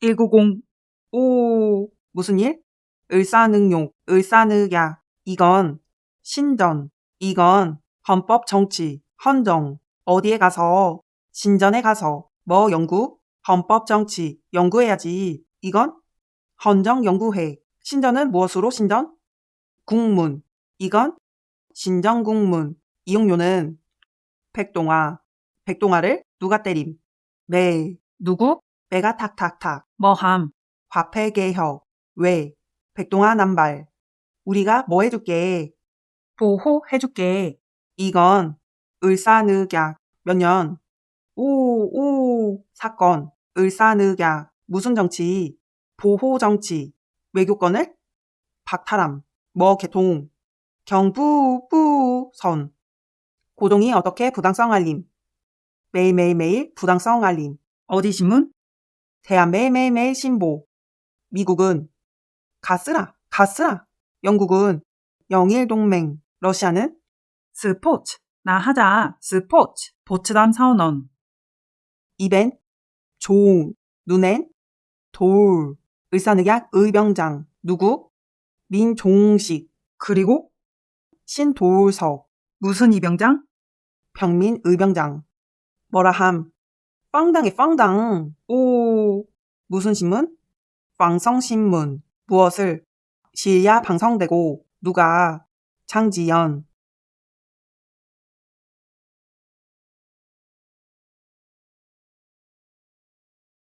190 오, 무슨 일? 을사능용, 을사늑약. 이건 신전. 이건 헌법 정치, 헌정. 어디에 가서, 신전에 가서, 뭐 연구? 헌법 정치, 연구해야지. 이건 헌정 연구회. 신전은 무엇으로 신전? 국문. 이건 신정국문. 이용료는 백동화. 백동화를 누가 때림? 매. 누구? 매가 탁탁탁. 뭐함 화폐 개혁. 왜? 백동화 남발. 우리가 뭐 해줄게? 보호해줄게 이건 을사늑약. 몇 년? 오, 오, 사건. 을사늑약. 무슨 정치? 보호 정치. 외교권을? 박탈함. 뭐 개통. 경부, 부, 선. 고동이 어떻게 부당성 알림? 매일매일매일 부당성 알림. 어디 신문? 대한 매일매일매일 신보. 미국은 가스라, 가스라. 영국은 영일동맹. 러시아는 스포츠 나 하자 스포츠 보츠단 사원원 이벤, 종, 눈엔, 돌, 을사늑약, 의병장, 누구? 민종식, 그리고 신도울석, 무슨 이병장? 평민 의병장. 뭐라함? 빵당에 빵당. 오, 무슨 신문? 방성신문. 무엇을? 실야 방송되고 누가? 장지연.